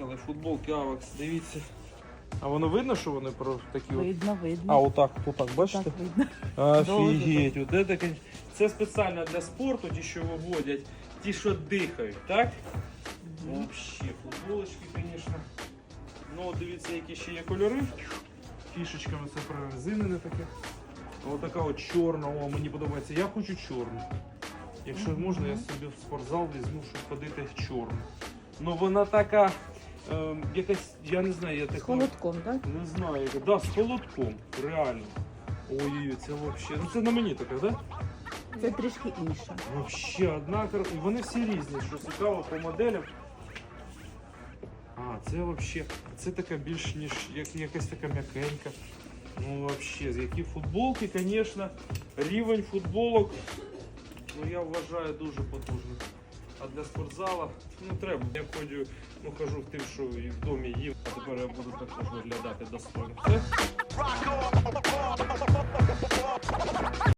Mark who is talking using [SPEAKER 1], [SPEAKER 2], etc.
[SPEAKER 1] Поїхали, футболки Авакс, дивіться. А воно видно, що вони про такі от.
[SPEAKER 2] Видно, видно.
[SPEAKER 1] А, отак, отак, бачите?
[SPEAKER 2] так видно.
[SPEAKER 1] Офігеть, от це, кон- це спеціально для спорту, ті, що виводять, ті, що дихають, так? Вообще, футболочки, звісно. Ну, от дивіться, які ще є кольори. Фішечками це прорезинене таке. Ось така от чорна, о, мені подобається. Я хочу чорну. Якщо можна, я собі в спортзал візьму, щоб ходити в чорну. Ну вона така, е, якась, я не знаю, я
[SPEAKER 2] З холодком, так?
[SPEAKER 1] не знаю, яка. Да, з холодком, реально. Ой, це вообще. Ну це на мені таке, да?
[SPEAKER 2] Це трішки інше.
[SPEAKER 1] Вообще одна кар- І вони всі різні, що цікаво по моделям. А, це вообще. Це така більш ніж як, якась така м'якенька. Ну вообще, які футболки, звісно, рівень футболок, ну я вважаю дуже потужний. А для спортзала ну треба. Я ходжу, ну хожу в тим, що і в домі їм, а тепер я буду також виглядати достойно.